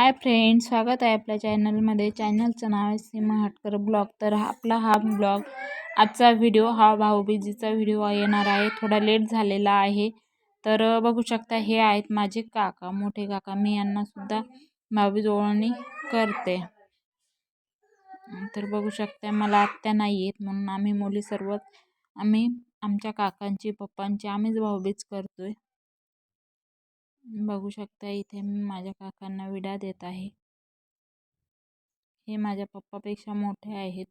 Hi friend स्वागत आहे आपल्या चॅनलमध्ये चॅनलचं नाव आहे सीमा हटकर ब्लॉग तर हा- आपला हा ब्लॉग आजचा व्हिडिओ हा भाऊबीजीचा व्हिडिओ येणार आहे. थोडा लेट झालेला आहे. तर बघू शकता हे आहेत माझे काका. मोठे काका. मी यांनासुद्धा भाऊबीज ओळणी करते. तर बघू शकता मला आत्या नाही आहेत म्हणून आम्ही मुली सर्व आम्ही आमच्या काकांची पप्पांची आम्हीच भाऊबीज करतो आहे बघू शकता इथे मी माझ्या काकांना विडा देत आहे. हे माझ्या पप्पापेक्षा मोठे आहेत.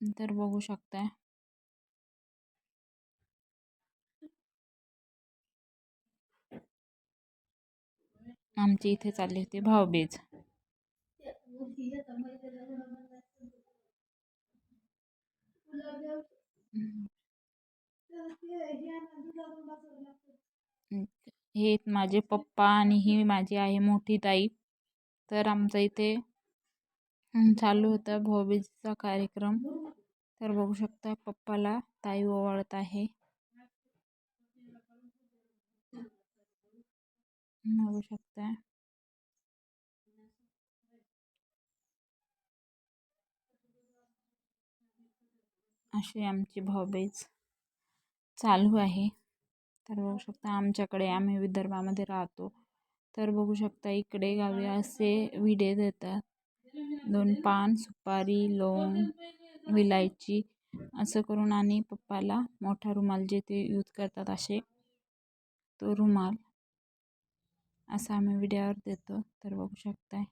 तर बघू शकता. आमची इथे चालली होती भाऊबीज. हे माझे पप्पा आणि ही माझी आहे मोठी ताई. तर आमचं इथे चालू होता भाऊबीजेचा कार्यक्रम. तर बघू शकता पप्पाला ताई ओवाळत आहे. बघू शकता. अशी आमची भाऊबीज चालू आहे. तर बघू शकता आमच्याकडे आम्ही विदर्भामध्ये राहतो. तर बघू शकता इकडे गावी असे विडे देतात. दोन पान सुपारी लोंग विलायची असं करून आणि पप्पाला मोठा रुमाल जे ते यूज करतात असे तो रुमाल असं आम्ही विड्यावर देतो. तर बघू शकताय.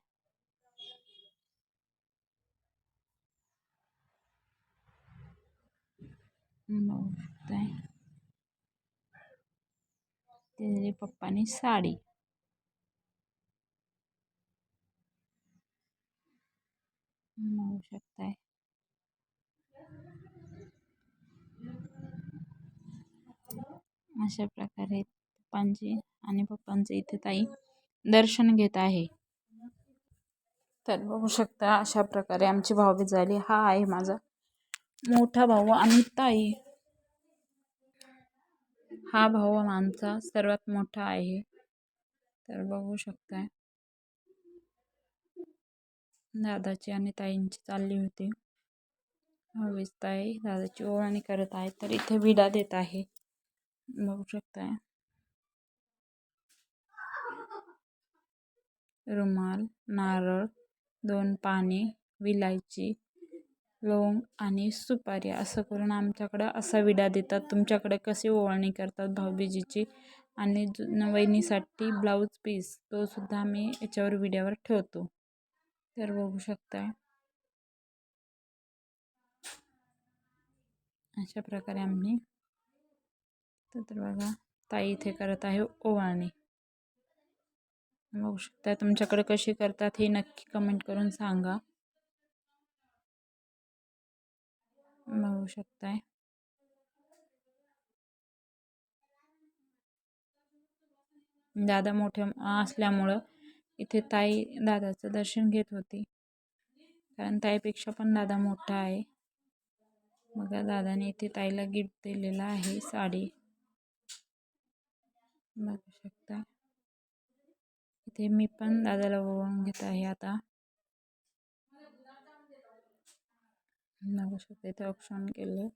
बघू शकताय. ते पप्पानी साडी बघू शकताय अशा प्रकारे पप्पांची आणि पप्पांचे इथे ताई दर्शन घेत आहे. तर बघू शकता अशा प्रकारे आमची भाऊबीज झाली. हा आहे माझा मोठा भाऊ आणि ताई. हा भाऊ आमचा सर्वात मोठा आहे. तर बघू शकताय. दादाची आणि ताईंची चालली होती. भाऊबीज ताई दादाची ओवाळणी करत आहे तर इथे विडा देत आहे. बघू शकताय. रुमाल नारळ दोन पाने विलायची लवंग आणि सुपारी असं करून आमच्याकडं असा विडा देतात. तुमच्याकडे कशी ओवाळणी करतात भाऊबीजीची? आणि वहिनीसाठी ब्लाऊज पीस तो सुद्धा आम्ही याच्यावर विड्यावर ठेवतो. तर बघू शकताय. अशा प्रकारे आम्ही तर बघा ताई इथे करत आहे ओवाळणी. बघू शकता तुमच्याकडे कशी करतात हे नक्की कमेंट करून सांगा. बघू शकताय. दादा मोठे असल्यामुळं इथे ताई दादाचं दर्शन घेत होती. कारण ताईपेक्षा पण दादा मोठा आहे. मग दादाने इथे ताईला गिफ्ट दिलेला आहे साडी. बघू शकता. इथे मी पण दादाला ओवाळून घेत आहे आता. बघू शकता इथे ऑप्शन केलं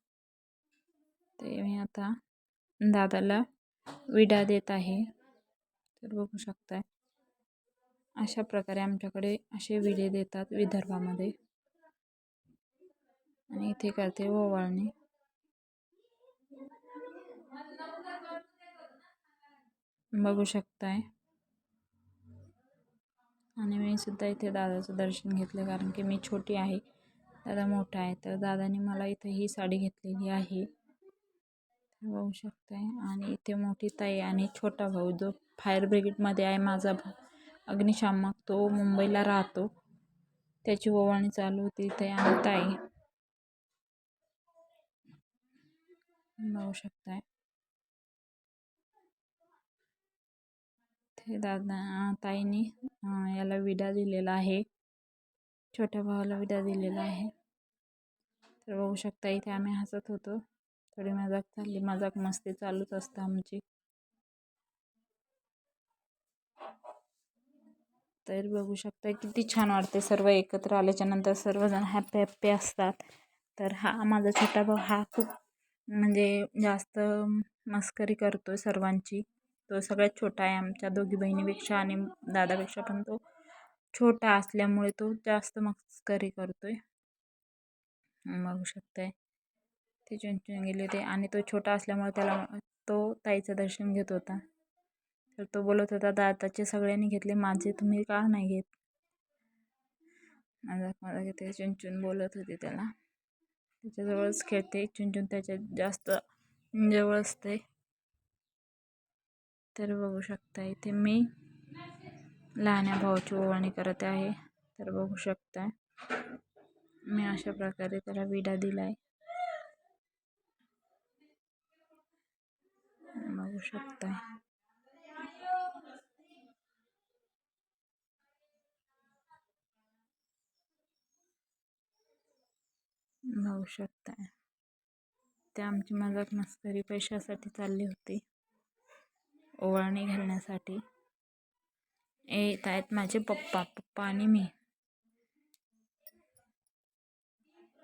ते मी आता दादाला विडा देत आहे. तर बघू शकताय. अशा प्रकारे आमच्याकडे असे विडे देतात विदर्भामध्ये. आणि इथे करते ओवाळणी. बघू शकताय. आणि मी सुद्धा इथे दादाचं दर्शन घेतलं कारण की मी छोटी आहे. दादा मोठा आहे तर दादाने मला इथे ही साडी घेतलेली आहे. बघू शकताय. आणि इथे मोठी ताई आणि छोटा भाऊ जो फायर ब्रिगेडमध्ये आहे माझा भाऊ अग्निशामक तो मुंबईला राहतो. त्याची ओवाळणी चालू होती इथे आणि ताई. बघू शकताय. ते दादा ताईने याला विडा दिलेला आहे. छोट्या भावाला विदा दिलेला आहे. तर बघू शकता इथे आम्ही हसत होतो. थोडी मजाक चालली. मजाक मस्ती चालूच असतं आमची. तर बघू शकता किती छान वाटते सर्व एकत्र आल्याच्यानंतर सर्वजण हॅप्पी हॅप्पी असतात. तर हा माझा छोटा भाऊ हा खूप म्हणजे जास्त मस्करी करतो आहे सर्वांची. तो सगळ्यात छोटा आहे आमच्या दोघी बहिणीपेक्षा आणि दादापेक्षा पण तो छोटा असल्यामुळे तो जास्त मस्करी करतो आहे बघू शकताय ते चुनचुन गेले होते आणि तो छोटा असल्यामुळे त्याला तो ताईचं दर्शन घेत होता. तर तो बोलत होता दादाचे सगळ्यांनी घेतले माझे तुम्ही का नाही घेत? माझा मला घेते चुनचुन बोलत होते त्याला. त्याच्याजवळच खेळते. चुनचुन त्याच्यात जास्त जवळ असते. तर बघू शकता इथे मी लहान्या भावाची ओवाळणी करत आहे. तर बघू शकता मी अशा प्रकारे त्याला विडा दिलाय. बघू शकताय. बघू शकताय. ते आमची मजाक मस्करी पैशासाठी चालली होती. ओवाळणी घालण्यासाठी. येत आहेत माझे पप्पा पप्पा आणि मी.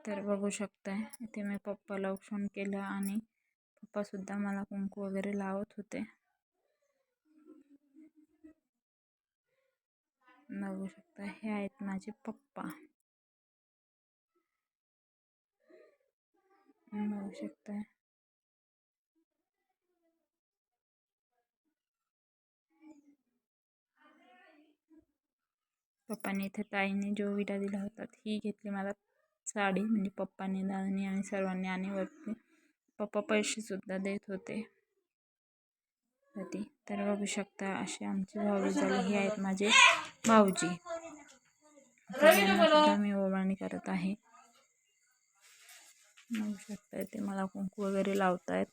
तर बघू शकताय इथे मी पप्पाला फोन केलं आणि पप्पासुद्धा मला कुंकू वगैरे लावत होते. बघू शकता हे आहेत माझे पप्पा. बघू शकताय. पप्पाने इथे ताईने जो विडा दिला होता ही घेतली मला साडी. म्हणजे पप्पाने दादानी आणि सर्वांनी आणि वरती पप्पा पैसेसुद्धा देत होते. ती तर बघू शकता असे आमचे भाऊ झाले. हे आहेत माझे भाऊजी. मी ओवाळणी करत आहे. बघू शकता ते मला कुंकू वगैरे लावतायत.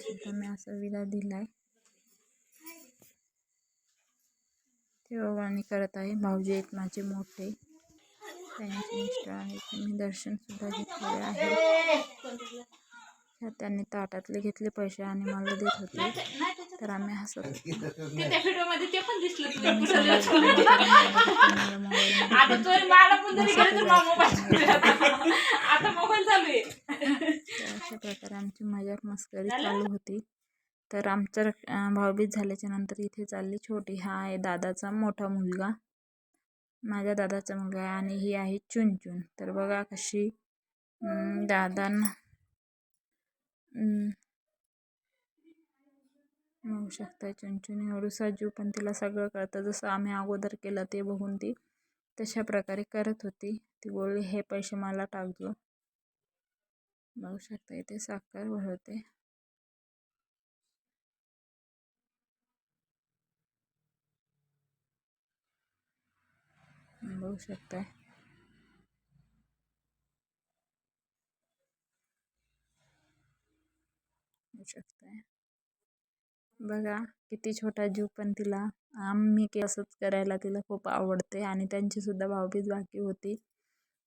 सुद्धा मी असा विदा दिला आहे ओवाळणी करत आहे. भाऊजी आहेत माझे मोठे. त्यांचे मिस्टर आहेत. मी दर्शनसुद्धा घेतलेले आहे. त्यांनी ताटातले घेतले पैसे आणि मला देत होते. तर आम्ही हसत अशा प्रकारे आमची मजाक मस्करी चालू होती. तर आमचं भाऊबीज झाल्याच्यानंतर इथे चालली छोटी. हा आहे दादाचा मोठा मुलगा. माझ्या दादाचा मुलगा आहे आणि ही आहे चुनचुन तर बघा कशी दादांना बघू शकता चुनचुन एवढं जीव पण तिला सगळं कळतं. जसं आम्ही अगोदर केलं ते बघून ती तशा प्रकारे करत होती. ती बोलली हे पैसे मला टाकजो बघू शकता इथे साखर भरवते बघू शकताय. बघू शकताय. बघा किती छोटा जीव पण तिला. आम्ही की असंच करायला तिला खूप आवडते आणि त्यांची सुद्धा भावबीज बाकी होती.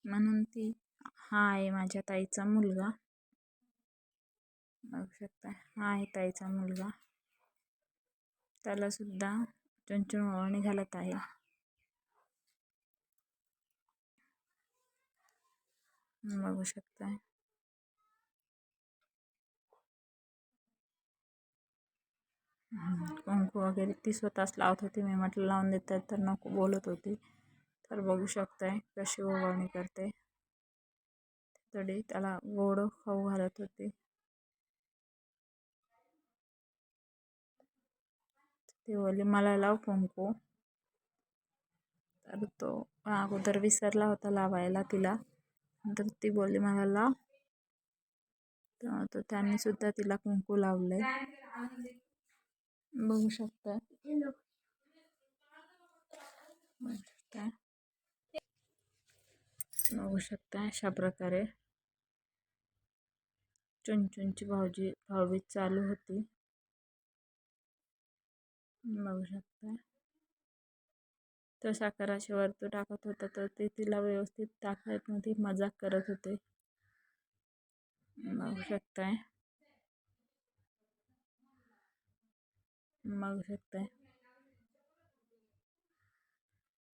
म्हणून ती हा आहे माझ्या ताईचा मुलगा. बघू शकता हा आहे ताईचा मुलगा. त्याला सुद्धा चुनचुन घालत आहे. बघू शकताय. कुंकू वगैरे ती स्वतःच लावत होती. मी म्हटलं लावून देतात तर नको बोलत होती. तर बघू शकताय कशी ओवाळणी करते. तरी त्याला गोड खाऊ घालत होती. ती बोलली मला लाव कुंकू. तर तो अगोदर विसरला होता लावायला तिला. तर ती बोलली मला लाव तर त्यांनी सुद्धा तिला कुंकू लावले बघू शकता. बघू शकता अशा प्रकारे. चुनचुनची भाऊजी भाऊबीज चालू होती. बघू शकता. तो साखराशी वरतू टाकत होता तर ते तिला व्यवस्थित टाकत नव्हती मजाक करत होते. बघू शकताय बघू शकताय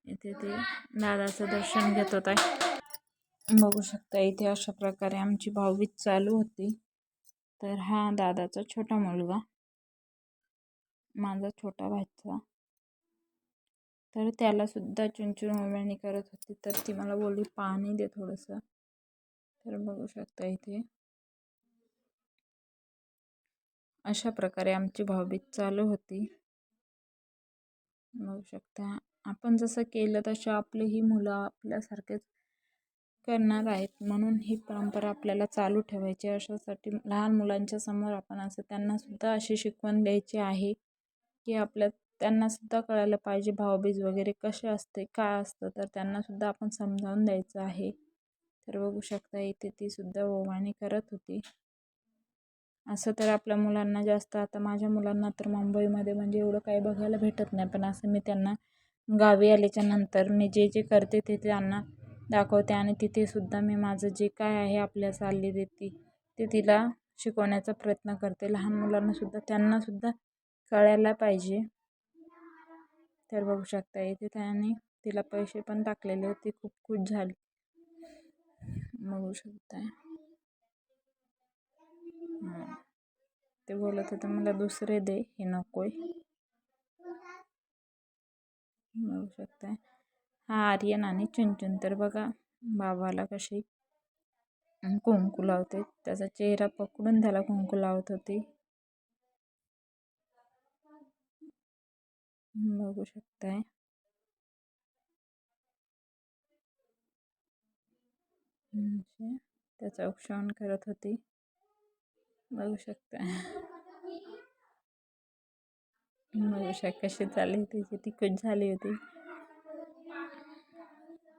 इथे ते दादाचं दर्शन घेत होत. आहे बघू शकता इथे अशा प्रकारे आमची भाऊबीज चालू होती. तर हा दादाचा छोटा मुलगा. माझा छोटा भाचा. तर त्यालासुद्धा चुनचुन ओवाळणी करत होती. तर ती मला बोलली पाणी दे थोडंसं. तर बघू शकता इथे. अशा प्रकारे आमची भाऊबीज चालू होती. बघू शकता. आपण जसं केलं तसं आपली ही मुलं आपल्यासारखेच करणार आहेत. म्हणून ही परंपरा आपल्याला चालू ठेवायची अशासाठी लहान मुलांच्या समोर आपण असं त्यांनासुद्धा अशी शिकवण द्यायची आहे की आपल्या त्यांनासुद्धा कळायला पाहिजे भावबीज वगैरे कसे असते काय असतं तर त्यांनासुद्धा आपण समजावून द्यायचं आहे. तर बघू शकता इथे तीसुद्धा ओवाणी करत होती. असं तर आपल्या मुलांना जास्त आता माझ्या मुलांना तर मुंबईमध्ये म्हणजे एवढं काही बघायला भेटत नाही पण असं मी त्यांना गावी आल्याच्यानंतर मी जे जे करते ते त्यांना दाखवते आणि तिथेसुद्धा मी माझं जे काय आहे आपल्या चालली देते ते तिला शिकवण्याचा प्रयत्न करते. लहान मुलांनासुद्धा त्यांनासुद्धा कळायला पाहिजे. तर बघू शकता इथे त्याने तिला पैसे पण टाकलेले होते. खूप खुश झाली. बघू शकताय ते बोलत होते मला दुसरे दे. हे नकोय. बघू शकताय हा आर्यन आणि चुनचुन तर बघा बाबाला कशी कुंकू लावते. त्याचा चेहरा पकडून त्याला कुंकू लावत होती. बघू शकताय म्हणजे त्याचा औक्षण करत होती. बघू शकताय बघू शक कशी चालली होती ती खुश झाली होती.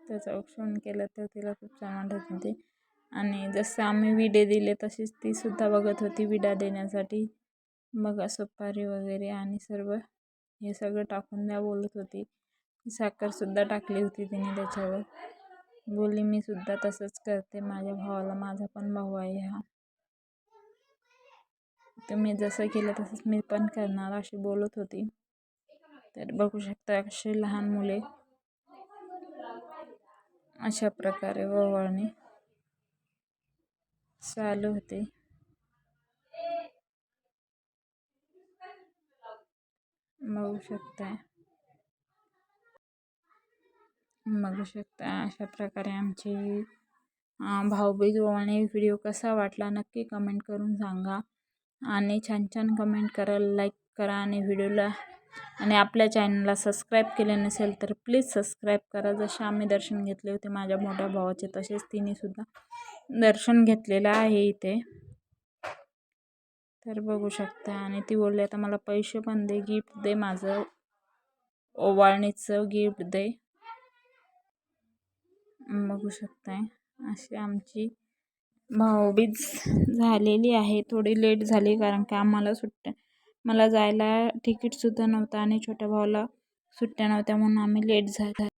त्याचं औक्षण केलं तर तिला खूप छान वाटत होती. आणि जसं आम्ही विडे दिले तशीच ती सुद्धा बघत होती विडा देण्यासाठी. मग सुपारी वगैरे आणि सर्व. हे सगळं टाकून द्या बोलत होती. साखरसुद्धा टाकली होती तिने त्याच्यावर. बोलली मी सुद्धा तसंच करते. माझ्या भावाला माझा पण भाऊ आहे हा. तुम्ही जसं केलं तसंच मी पण करणार अशी बोलत होती. तर बघू शकता असे लहान मुले अशा प्रकारे ओवाळणी चालू होते. बघू शकताय बघू शकता. अशा प्रकारे आमची भाऊबीज ओवाळणी व्हिडिओ कसा वाटला नक्की कमेंट करून सांगा. आणि छान छान कमेंट करा लाईक करा आणि व्हिडिओला आणि आपल्या चॅनलला सबस्क्राईब केले नसेल तर प्लीज सबस्क्राईब करा. जसे आम्ही दर्शन घेतले होते माझ्या मोठ्या भावाचे तसेच तिनेसुद्धा दर्शन घेतलेलं आहे इथे. तर बघू शकता. आणि ती बोलली आता मला पैसे पण दे गिफ्ट दे माझं. ओवाळणीचं गिफ्ट दे. बघू शकताय. अशी आमची भाऊबीज झालेली आहे. थोडी लेट झाली कारण की आम्हाला सुट्ट्या मला जायला तिकीटसुद्धा नव्हतं आणि छोट्या भावाला सुट्ट्या नव्हत्या म्हणून आम्ही लेट झाला.